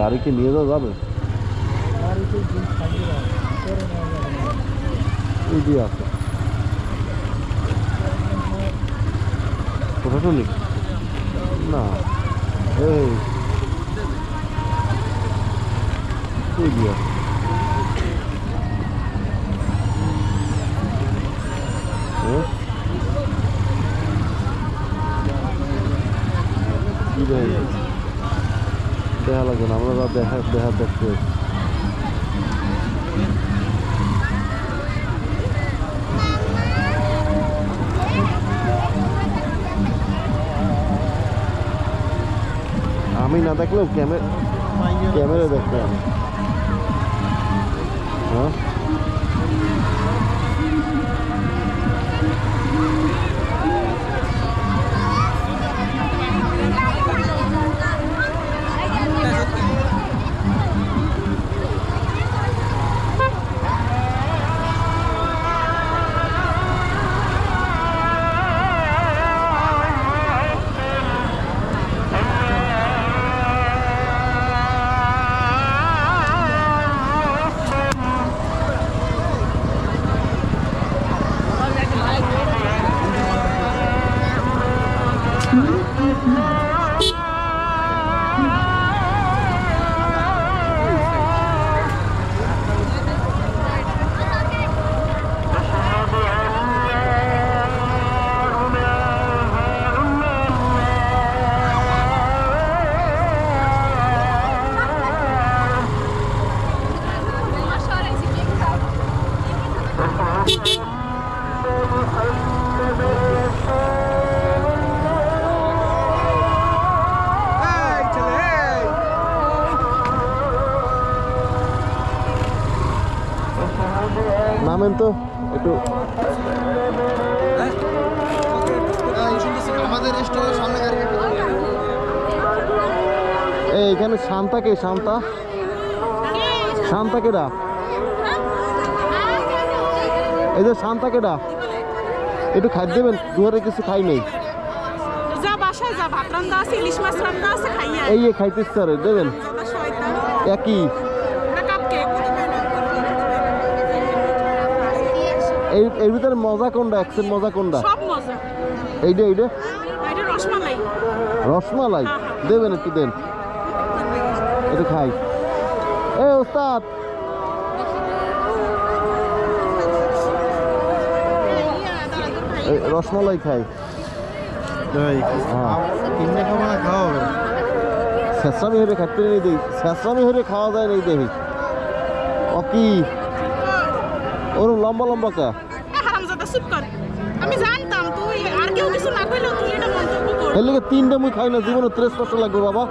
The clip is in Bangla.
গাড়ি কি নিয়ে যাওয়া যাবে? দিয়ে আছে। প্রশাসনিক? না। এই। এই আছে। হ্যাঁ? কি? দেখা লাগবে না আমরা দেখা দেখা দেখতে আমি না দেখলেও ক্যামেরা ক্যামেরা দেখতে হ্যাঁ? নামেন তো একটু। আমাদের স্টোরের সামনে গাড়ি এই এখানে শান্তা কে? শান্তা? শান্তা কেডা? এই যে শান্তা কেডা? একটু খাই দেবেন দুয়ারে কিছু খাই নেই। যা বাসায় যা ভাত রান্না আছে ইলিশ মাছ রান্না আছে খাইয়া এই খাইতে স্যার দেবেন একই। এই এর ভিতরে মজা কোনটা? একসেন মজা কোনটা? সব মজা। এইটা এইটা? রসমালাই। রসমালাই? দেবেন একটু দেন। একটু খাই। এ ওস্তাদ! রসমালাই খাই। শেষরামি হরে খাইতে নেই দেখি। শেষরামি হরে খাওয়া যায় নেই দেখি। ও কি? ওরম লম্বা লম্বা কা? হারামজাদা চুপ কর। আমি জানতাম তুই আর কেউ কিছু না কইলেও তুই এটা মন্তব্য কর। এর লিগে তিনটে মুই খাই না জীবনে ত্রেস কষ্ট লাগবে বাবা।